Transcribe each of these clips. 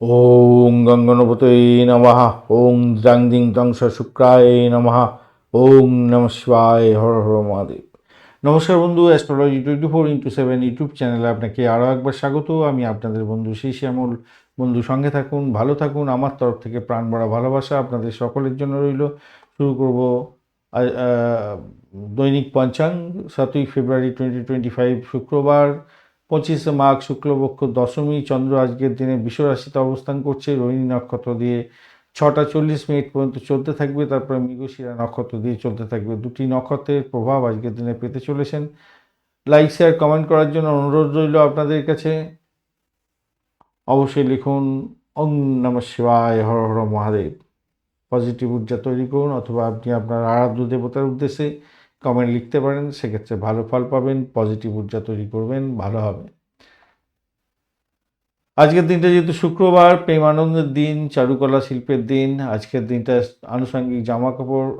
ওং গঙ্গনপতয়ে নমঃ ওং দ্রাং দিং দংশ শুক্রায় নমঃ ওং নম শিবায় হর হর মহাদেব নমস্কার বন্ধু astrology twenty four into seven YouTube চ্যানেলে আপনাকে আরও একবার স্বাগত। আমি আপনাদের বন্ধু শ্রী শ্যামল। বন্ধু, সঙ্গে থাকুন, ভালো থাকুন, আমার তরফ থেকে প্রাণ ভরা ভালোবাসা আপনাদের সকলের জন্য রইল। শুরু করব দৈনিক পঞ্চাঙ্গ সাতই ফেব্রুয়ারি টোয়েন্টি টোয়েন্টি ফাইভ শুক্রবার। পঁচিশে মাঘ শুক্লপক্ষ দশমী, চন্দ্র আজকের দিনে বিশ্বরাশিতে অবস্থান করছে। রোহিণী নক্ষত্র দিয়ে ছটা চল্লিশ মিনিট পর্যন্ত চলতে থাকবে। তারপরে মৃগশিরা নক্ষত্র দিয়ে চলতে থাকবে। দুটি নক্ষত্রের প্রভাব আজকের দিনে পেতে চলেছেন। লাইক, শেয়ার, কমেন্ট করার জন্য অনুরোধ রইল আপনাদের কাছে। অবশ্যই লিখুন ওং নম শিবায়, হর হর মহাদেব। পজিটিভ ঊর্জা তৈরি করুন অথবা আপনি আপনার আরাধ্য দেবতার উদ্দেশ্যে কমেন্ট লিখতে পারেন, সেক্ষেত্রে ভালো ফল পাবেন পজিটিভ ঊর্জা তৈরি করবেন, ভালো হবে। আজকের দিনটা যেহেতু শুক্রবার প্রেম আনন্দের দিন, চারুকলা শিল্পের দিন, আজকের দিনটা আনুষঙ্গিক জামা কাপড়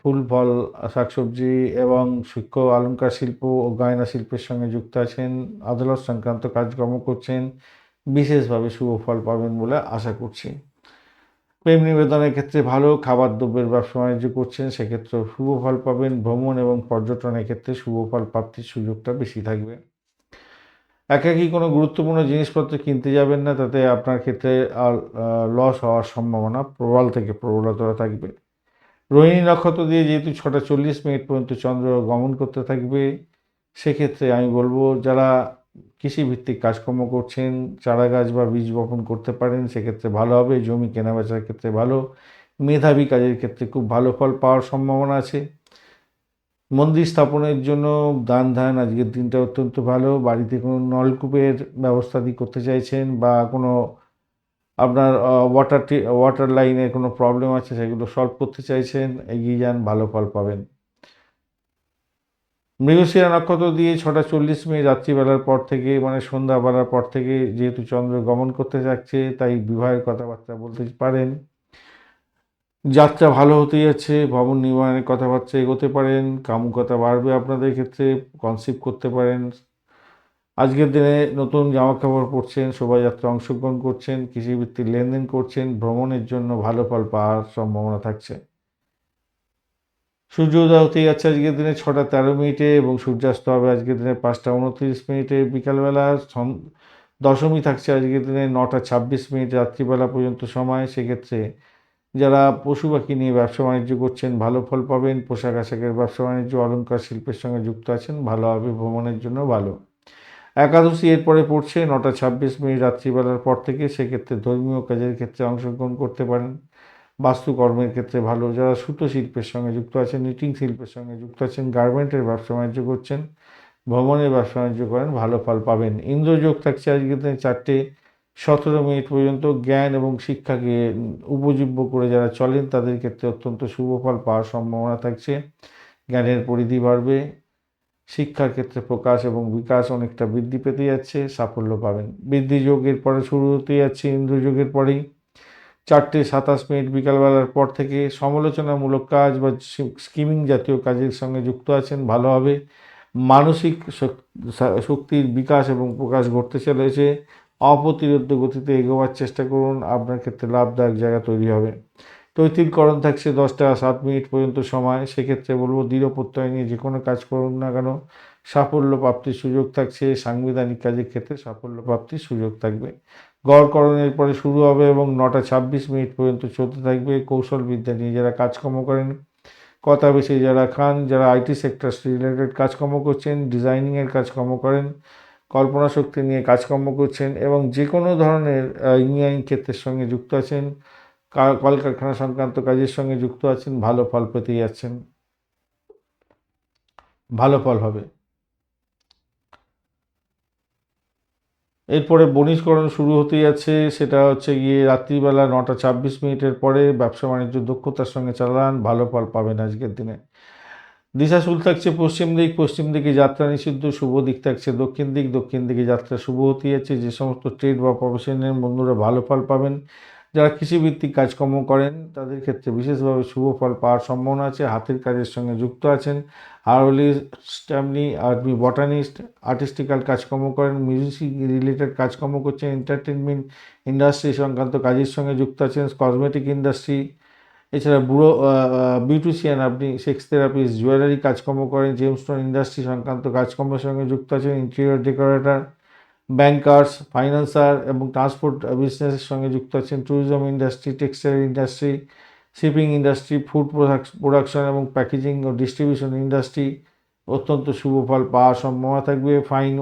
ফুল, ফল, শাকসবজি এবং সূক্ষ্ম অলংকার শিল্প ও গয়না শিল্পের সঙ্গে যুক্ত আছেন, আদালত সংক্রান্ত কাজকর্ম করছেন, বিশেষভাবে শুভ ফল পাবেন বলে আশা করছি। প্রেম নিবেদনের ক্ষেত্রে ভালো খাবার দ্রব্যের ব্যবসা বাণিজ্য করছেন সেক্ষেত্রে শুভ ফল পাবেন। ভ্রমণ এবং পর্যটনের ক্ষেত্রে শুভ ফল প্রাপ্তির সুযোগটা বেশি থাকবে। একাকি কোনো গুরুত্বপূর্ণ জিনিসপত্র কিনতে যাবেন না, তাতে আপনার ক্ষেত্রে লস হওয়ার সম্ভাবনা প্রবল থেকে প্রবলতা থাকবে। রোহিণী নক্ষত্র দিয়ে যেহেতু ছটা চল্লিশ মিনিট পর্যন্ত চন্দ্র গমন করতে থাকবে, সেক্ষেত্রে আমি বলব যারা কৃষিভিত্তিক কাজকর্ম করছেন চারা গাছ বা বীজ বপন করতে পারেন, সেক্ষেত্রে ভালো হবে, জমি কেনাবেচার ক্ষেত্রে ভালো, মেধাবী কাজের ক্ষেত্রে খুব ভালো ফল পাওয়ার সম্ভাবনা আছে। মন্দির স্থাপনের জন্য দান ধান আজকের দিনটা অত্যন্ত ভালো, বাড়িতে কোনো নলকূপের ব্যবস্থা দিয়ে করতে চাইছেন বা কোনো আপনার ওয়াটার ওয়াটার লাইনে কোনো প্রবলেম আছে সেগুলো সলভ করতে চাইছেন, এগিয়ে যান, ভালো ফল পাবেন। মৃগশিরা নক্ষত্র দিয়ে ছটা চল্লিশ মিনিট রাত্রিবেলার পর থেকে মানে সন্ধ্যাবেলার পর থেকে যেহেতু চন্দ্র গমন করতে যাচ্ছে, তাই বিবাহের কথাবার্তা বলতে পারেন। যাত্রা ভালো হতে যাচ্ছে, ভবন নির্মাণের কথাবার্তা এগোতে পারেন, কামুকতা বাড়বে আপনাদের ক্ষেত্রে কনসিভ করতে পারেন। আজকের দিনে নতুন জামা কাপড় পরছেন শোভাযাত্রা অংশগ্রহণ করছেন, কৃষিভিত্তিক লেনদেন করছেন, ভ্রমণের জন্য ভালো ফল পাওয়ার সম্ভাবনা থাকছে। সূর্যোদয় হতে যাচ্ছে আজকের দিনে ছটা তেরো মিনিটে এবং সূর্যাস্ত হবে আজকের দিনে পাঁচটা উনত্রিশ মিনিটে। বিকালবেলা দশমী থাকছে আজকের দিনে নটা ছাব্বিশ মিনিট রাত্রিবেলা পর্যন্ত সময়। সেক্ষেত্রে যারা পশু পাখি নিয়ে ব্যবসা বাণিজ্য করছেন, ভালো ফল পাবেন, পোশাক আশাকের ব্যবসা বাণিজ্য, অলংকার শিল্পের সঙ্গে যুক্ত আছেন, ভালো হবে, ভ্রমণের জন্য ভালো। একাদশী এরপরে পড়ছে নটা ছাব্বিশ মিনিট রাত্রিবেলার পর থেকে। সেক্ষেত্রে ধর্মীয় কাজের ক্ষেত্রে অংশগ্রহণ করতে পারেন। বাস্তুকর্মের ক্ষেত্রে ভালো। যারা সুতো শিল্পের সঙ্গে যুক্ত আছেন নিটিং শিল্পের সঙ্গে যুক্ত আছেন গার্মেন্টের ব্যবসা বাণিজ্য করছেন, ভ্রমণের ব্যবসা বাণিজ্য করেন, ভালো ফল পাবেন। ইন্দ্রযোগ থাকছে আজকের দিনে চারটে সতেরো মিনিট পর্যন্ত। জ্ঞান এবং শিক্ষাকে উপজীব্য করে যারা চলেন, তাদের ক্ষেত্রে অত্যন্ত শুভ ফল পাওয়ার সম্ভাবনা থাকছে। জ্ঞানের পরিধি বাড়বে, শিক্ষার ক্ষেত্রে প্রকাশ এবং বিকাশ অনেকটা বৃদ্ধি পেতে যাচ্ছে, সাফল্য পাবেন। বৃদ্ধি যোগের পরে শুরু হতে যাচ্ছে, ইন্দ্রযোগের পরেই চারটে সাতাশ মিনিট বিকালবেলার পর থেকে সমালোচনামূলক কাজ বা স্কিমিং জাতীয় কাজের সঙ্গে যুক্ত আছেন, ভালো হবে। মানসিক শক্তির বিকাশ এবং প্রকাশ ঘটতে চলেছে। অপ্রতিরোধ গতিতে এগোবার চেষ্টা করুন, আপনার ক্ষেত্রে লাভদায়ক জায়গা তৈরি হবে। তৈতিলকরণ থাকছে দশটা সাত মিনিট পর্যন্ত সময়। সেক্ষেত্রে বলব দৃঢ় প্রত্যয় নিয়ে যে কোনো কাজ করুন না কেন। সাফল্য প্রাপ্তির সুযোগ থাকছে, সাংবিধানিক কাজের ক্ষেত্রে সাফল্য প্রাপ্তির সুযোগ থাকবে। গড়করণের পরে শুরু হবে এবং নটা ছাব্বিশ মিনিট পর্যন্ত চলতে থাকবে। কৌশল বিদ্যা নিয়ে যারা কাজকর্ম করেন, কথা বেশি যারা খান, যারা আইটি সেক্টর রিলেটেড কাজকর্ম করছেন, ডিজাইনিংয়ের কাজকর্ম করেন, কল্পনা শক্তি নিয়ে কাজকর্ম করছেন এবং যে কোনো ধরনের ইঞ্জিনিয়ারিং ক্ষেত্রের সঙ্গে যুক্ত আছেন কলকারখানা সংক্রান্ত কাজের সঙ্গে যুক্ত আছেন, ভালো ফল পেতে যাচ্ছেন। ভালো ফল হবে। এরপরে বণিজকরণ শুরু হতে যাচ্ছে সেটা হচ্ছে গিয়ে রাত্রিবেলা নটা ছাব্বিশ মিনিটের পরে ব্যবসা বাণিজ্য দক্ষতার সঙ্গে চালান, ভালো ফল পাবেন আজকের দিনে। দিশা দিশাশুল থাকছে পশ্চিম দিক, পশ্চিম দিকে যাত্রা নিষিদ্ধ, শুভ দিক থাকছে দক্ষিণ দিক, দক্ষিণ দিকে যাত্রা শুভ হতে যাচ্ছে যে সমস্ত ট্রেড বা প্রফেশনের বন্ধুরা ভালো ফল পাবেন যারা কৃষিভিত্তিক কাজকর্ম করেন, তাদের ক্ষেত্রে বিশেষভাবে শুভ ফল পাওয়ার সম্ভাবনা আছে। হাতের কাজের সঙ্গে যুক্ত আছেন আর্লিস্ট তেমনি আপনি বটানিস্ট, আর্টিস্টিক্যাল কাজকর্ম করেন, মিউজিক রিলেটেড কাজকর্ম করছেন এন্টারটেনমেন্ট ইন্ডাস্ট্রি সংক্রান্ত কাজের সঙ্গে যুক্ত আছেন, কসমেটিক ইন্ডাস্ট্রি। এছাড়া বুড়ো বিউটিশিয়ান আপনি সেক্স থেরাপিস্ট, জুয়েলারি কাজকর্ম করেন, জেমস্টোন ইন্ডাস্ট্রি সংক্রান্ত কাজকর্মের সঙ্গে যুক্ত আছেন, ইন্টেরিয়র ডেকোরেটর। ব্যাংকার্স ফাইন্যান্সার এবং ট্রান্সপোর্ট বিজনেসের সঙ্গে যুক্ত আছেন। Tourism industry textile industry shipping industry food production এবং প্যাকেজিং ও ডিস্ট্রিবিউশন ইন্ডাস্ট্রি অত্যন্ত শুভ ফল পাওয়ার সম্ভাবনা থাকবে ফাইন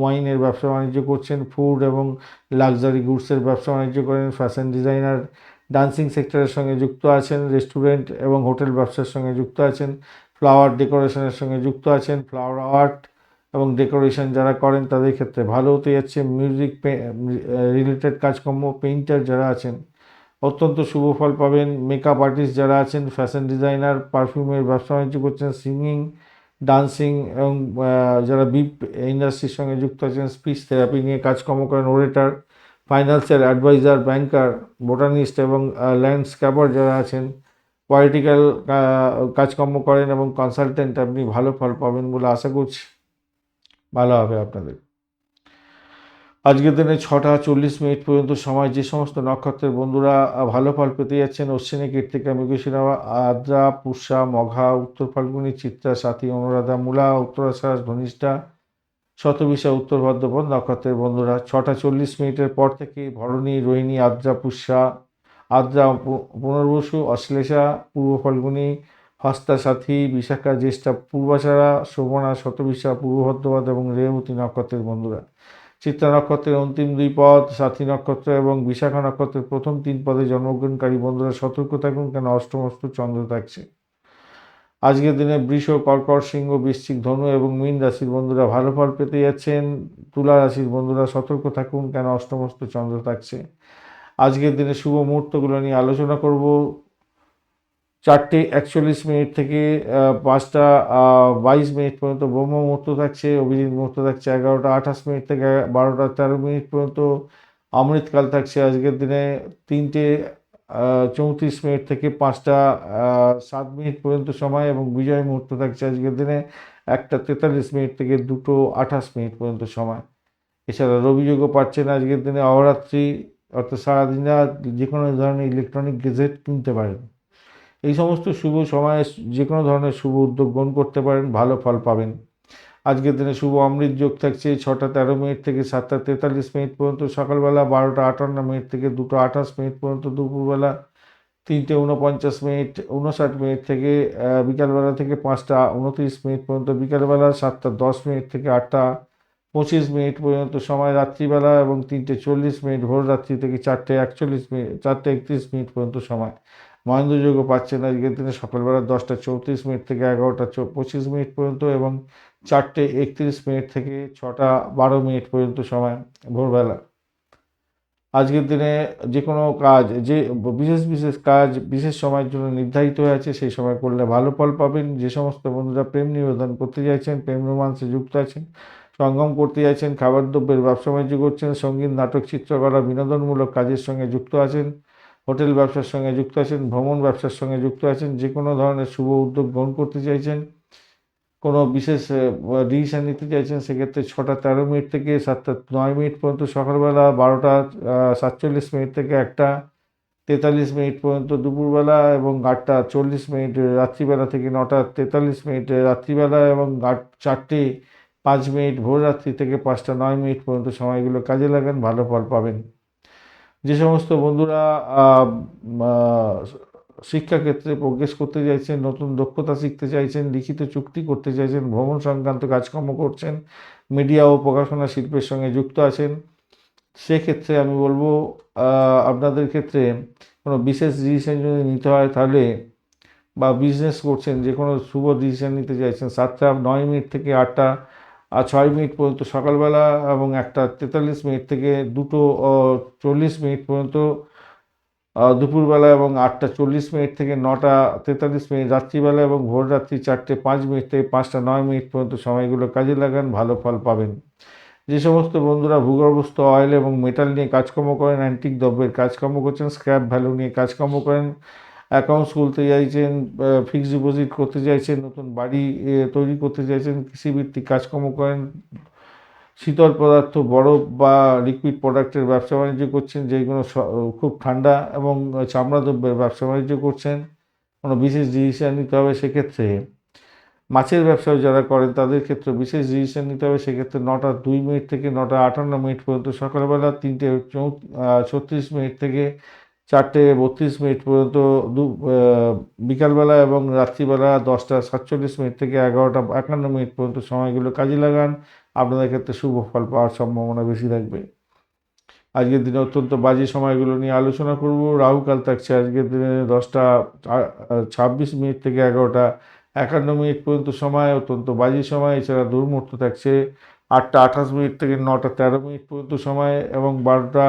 ওয়াইনের ব্যবসা বাণিজ্য করছেন ফুড এবং লাক্সারি গুডসের ব্যবসা বাণিজ্য করেন ফ্যাশন ডিজাইনার ডান্সিং সেক্টরের সঙ্গে যুক্ত আছেন রেস্টুরেন্ট এবং হোটেল ব্যবসার সঙ্গে যুক্ত আছেন ফ্লাওয়ার ডেকোরেশনের সঙ্গে যুক্ত আছেন ফ্লাওয়ার আর্ট এবং ডেকোরেশন যারা করেন তাদের ক্ষেত্রে ভালো হতে যাচ্ছে। মিউজিক রিলেটেড কাজকর্ম পেইন্টার যারা আছেন, অত্যন্ত শুভ ফল পাবেন। মেকআপ আর্টিস্ট যারা আছেন ফ্যাশন ডিজাইনার পারফিউমের ব্যবসা বাণিজ্য করছেন সিঙ্গিং ডান্সিং এবং যারা বিপ ইন্ডাস্ট্রির সঙ্গে যুক্ত আছেন স্পিচ থেরাপি নিয়ে কাজকর্ম করেন orator financial adviser banker botanist এবং ল্যান্ডস্ক্যাপার যারা আছেন পলিটিক্যাল কাজকর্ম করেন এবং কনসালটেন্ট আপনি ভালো ফল পাবেন বলে আশা করছি। ভালো হবে আপনাদের। আজকের দিনে ছটা চল্লিশ মিনিট পর্যন্ত সময়, যে সমস্ত নক্ষত্রের বন্ধুরা ভালো ফল পেতে যাচ্ছেন, অশ্বিনী, কীর্তিকা, মৃগশিরা, আদ্রা, পুষা, মঘা, উত্তর ফাল্গুনি, চিত্রা, সাথী, অনুরাধা, মূলা উত্তরাষাঢ় ধনিষ্ঠা, শতবিশা, উত্তর ভদ্রপদ নক্ষত্রের বন্ধুরা, ছটা চল্লিশ মিনিটের পর থেকে ভরণী, রোহিণী, আদ্রা, পুষা, আদ্রা পুনর্বসু, অশ্লেষা, পূর্ব ফাল্গুনি হস্তা সাথী বিশাখা, জ্যেষ্ঠা, পূর্বাচারা, শোভনা, শতবিশা, পূর্ব ভদ্রপদ এবং রেবতী নক্ষত্রের বন্ধুরা। চিত্রা নক্ষত্রের অন্তিম দুই পদ, সাথী নক্ষত্র এবং বিশাখা নক্ষত্রের প্রথম তিন পদে জন্মগ্রহণকারী বন্ধুরা সতর্ক থাকুন, কেন অষ্টমস্ত চন্দ্র থাকছে। আজকের দিনে বৃষ, কর্কট, সিংহ, বৃশ্চিক, ধনু এবং মীন রাশির বন্ধুরা ভালো ফল পেতে যাচ্ছেন। তুলা রাশির বন্ধুরা সতর্ক থাকুন, কেন অষ্টমস্ত চন্দ্র থাকছে। আজকের দিনে শুভ মুহূর্তগুলো নিয়ে আলোচনা করব। চারটে একচল্লিশ মিনিট থেকে পাঁচটা বাইশ মিনিট পর্যন্ত ব্রহ্ম মুহূর্ত থাকছে, অভিজিৎ মুহূর্ত থাকছে এগারোটা, আঠাশ মিনিট থেকে বারোটা, তেরো মিনিট পর্যন্ত অমৃতকাল থাকছে আজকের দিনে, তিনটে চৌত্রিশ মিনিট থেকে পাঁচটা সাত মিনিট পর্যন্ত সময় এবং বিজয় মুহূর্ত থাকছে আজকের দিনে, একটা তেতাল্লিশ মিনিট থেকে দুটো আঠাশ মিনিট পর্যন্ত সময়। এছাড়া রবিযোগও পাচ্ছেন আজকের দিনে, অহরাত্রি, অর্থাৎ সারাদিন যে কোনো ধরনের ইলেকট্রনিক গেজেট কিনতে পারেন। এই সমস্ত শুভ সময়ে যে কোনো ধরনের শুভ উদ্যোগ গ্রহণ করতে পারেন, ভালো ফল পাবেন। আজকের দিনে শুভ অমৃত যোগ থাকছে ছটা তেরো মিনিট থেকে সাতটা তেতাল্লিশ মিনিট পর্যন্ত, সকালবেলা বারোটা আটান্ন মিনিট থেকে দুটো আঠাশ মিনিট পর্যন্ত, দুপুরবেলা তিনটে উনপঞ্চাশ মিনিট উনষাট মিনিট থেকে বিকালবেলা থেকে পাঁচটা উনত্রিশ মিনিট পর্যন্ত, বিকালবেলা সাতটা দশ মিনিট থেকে আটটা পঁচিশ মিনিট পর্যন্ত, সময় রাত্রিবেলা এবং তিনটে চল্লিশ মিনিট, ভোর রাত্রি থেকে চারটে একচল্লিশ মিনিট, চারটে একত্রিশ মিনিট পর্যন্ত সময়। মহেন্দ্রযোগও পাচ্ছেন আজকের দিনে। সকালবেলা দশটা চৌত্রিশ মিনিট থেকে এগারোটা পঁচিশ মিনিট পর্যন্ত এবং চারটে একত্রিশ মিনিট থেকে ছটা বারো মিনিট পর্যন্ত সময় ভোরবেলা। আজকের দিনে যে কোনো কাজ, যে বিশেষ বিশেষ কাজ, বিশেষ সময়ের জন্য নির্ধারিত হয়ে আছে, সেই সময় করলে ভালো ফল পাবেন। যে সমস্ত বন্ধুরা প্রেম নিবেদন করতে চাইছেন, প্রেম রোমান্সে যুক্ত আছেন, সঙ্গম করতে চাইছেন, খাবার দ্রব্যের ব্যবসা বাণিজ্য করছেন, সংগীত, নাটক, চিত্রকলা, বিনোদনমূলক কাজের সঙ্গে যুক্ত আছেন হোটেল ব্যবসার সঙ্গে যুক্ত আছেন, ভ্রমণ ব্যবসার সঙ্গে যুক্ত আছেন, যে কোনো ধরনের শুভ উদ্যোগ গ্রহণ করতে চাইছেন, কোনো বিশেষ ডিসিশান নিতে চাইছেন, সেক্ষেত্রে ছটা তেরো মিনিট থেকে সাতটা নয় মিনিট পর্যন্ত সকালবেলা, বারোটা সাতচল্লিশ মিনিট থেকে একটা, তেতাল্লিশ মিনিট পর্যন্ত দুপুরবেলা এবং আটটা চল্লিশ মিনিট, রাত্রিবেলা থেকে নটা তেতাল্লিশ মিনিট, রাত্রিবেলা এবং আট চারটে পাঁচ মিনিট, ভোর রাত্রি থেকে পাঁচটা নয় মিনিট পর্যন্ত সময়গুলো কাজে লাগান, ভালো ফল পাবেন। যে সমস্ত বন্ধুরা শিক্ষাক্ষেত্রে প্রোগ্রেস করতে চাইছেন, নতুন দক্ষতা শিখতে চাইছেন, লিখিত চুক্তি করতে চাইছেন, ভ্রমণ সংক্রান্ত কাজকর্ম করছেন, মিডিয়া ও প্রকাশনা শিল্পের সঙ্গে যুক্ত আছেন, সেক্ষেত্রে আমি বলব আপনাদের ক্ষেত্রে কোনো বিশেষ ডিসিশন যদি নিতে হয় তাহলে বা বিজনেস করছেন যে কোনো শুভ ডিসিশন নিতে চাইছেন, সাতটা নয় মিনিট থেকে আটটা আর ছয় মিনিট পর্যন্ত সকালবেলা এবং একটা তেতাল্লিশ মিনিট থেকে দুটো চল্লিশ মিনিট পর্যন্ত দুপুরবেলা এবং আটটা চল্লিশ মিনিট থেকে নটা তেতাল্লিশ মিনিট রাত্রিবেলা এবং ভোর রাত্রি চারটে পাঁচ মিনিট থেকে পাঁচটা নয় মিনিট পর্যন্ত সময়গুলো কাজে লাগান, ভালো ফল পাবেন। যে সমস্ত বন্ধুরা ভূগর্ভস্থ অয়েল এবং মেটাল নিয়ে কাজকর্ম করেন অ্যান্টিক দ্রব্যের কাজকর্ম করছেন স্ক্র্যাপ ভ্যালু নিয়ে কাজকর্ম করেন অ্যাকাউন্টস খুলতে চাইছেন ফিক্সড ডিপোজিট করতে চাইছেন, নতুন বাড়ি তৈরি করতে চাইছেন, কৃষিভিত্তিক কাজকর্ম করেন, শীতল পদার্থ, বরফ বা লিকুইড প্রোডাক্টের ব্যবসা বাণিজ্য করছেন যেগুলো খুব ঠান্ডা এবং চামড়া দ্রব্যের ব্যবসা বাণিজ্য করছেন, কোনো বিশেষ ডিসিশন নিতে হবে সেক্ষেত্রে। মাছের ব্যবসাও যারা করেন, তাদের ক্ষেত্রে বিশেষ ডিসিশন নিতে হবে, সেক্ষেত্রে নটা দুই মিনিট থেকে নটা আটান্ন মিনিট পর্যন্ত সকালবেলা তিনটে চৌ ছত্রিশ মিনিট থেকে চারটে বত্রিশ মিনিট পর্যন্ত দু বিকালবেলা এবং রাত্রিবেলা দশটা সাতচল্লিশ মিনিট থেকে এগারোটা একান্ন মিনিট পর্যন্ত সময়গুলো কাজে লাগান। আপনাদের ক্ষেত্রে শুভ ফল পাওয়ার সম্ভাবনা বেশি থাকবে। আজকের দিনে অত্যন্ত বাজে সময়গুলো নিয়ে আলোচনা করব। রাহুকাল থাকছে আজকের দিনে দশটা ছাব্বিশ মিনিট থেকে এগারোটা একান্ন মিনিট পর্যন্ত সময়, অত্যন্ত বাজে সময়। এছাড়া দুর্মুহূর্ত থাকছে আটটা আঠাশ মিনিট থেকে নটা তেরো মিনিট পর্যন্ত সময় এবং বারোটা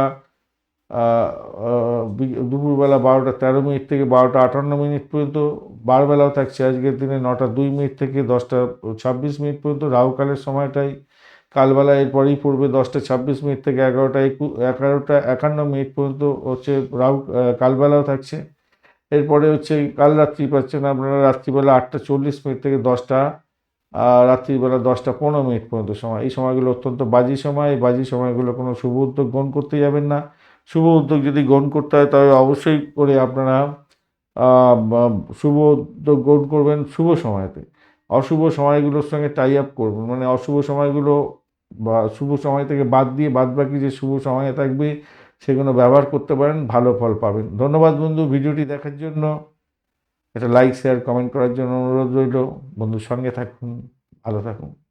দুপুরবেলা বারোটা তেরো মিনিট থেকে বারোটা আটান্ন মিনিট পর্যন্ত, বারবেলাও থাকছে আজকের দিনে নটা দুই মিনিট থেকে দশটা ছাব্বিশ মিনিট পর্যন্ত, রাহুকালের সময়টাই। কালবেলা এরপরেই পড়বে দশটা ছাব্বিশ মিনিট থেকে এগারোটা একু এগারোটা একান্ন মিনিট পর্যন্ত হচ্ছে রাহু কালবেলাও থাকছে এরপরে হচ্ছে কাল রাত্রি পাচ্ছেন আপনারা রাত্রিবেলা আটটা চল্লিশ মিনিট থেকে দশটা রাত্রিবেলা দশটা পনেরো মিনিট পর্যন্ত সময়। এই সময়গুলো অত্যন্ত বাজি সময়। এই বাজি সময়গুলো কোনো শুভ উদ্যোগ গ্রহণ করতে যাবেন না। শুভ উদ্যোগ যদি গ্রহণ করতে হয়, তবে অবশ্যই করে আপনারা শুভ উদ্যোগ গ্রহণ করবেন শুভ সময়তে। অশুভ সময়গুলোর সঙ্গে টাই আপ করবেন। মানে অশুভ সময়গুলো বা শুভ সময় থেকে বাদ দিয়ে বাদ বাকি যে শুভ সময় থাকবে, সেগুলো ব্যবহার করতে পারেন, ভালো ফল পাবেন। ধন্যবাদ বন্ধু, ভিডিওটি দেখার জন্য। এটা লাইক শেয়ার কমেন্ট করার জন্য অনুরোধ রইল। বন্ধুর সঙ্গে থাকুন, ভালো থাকুন।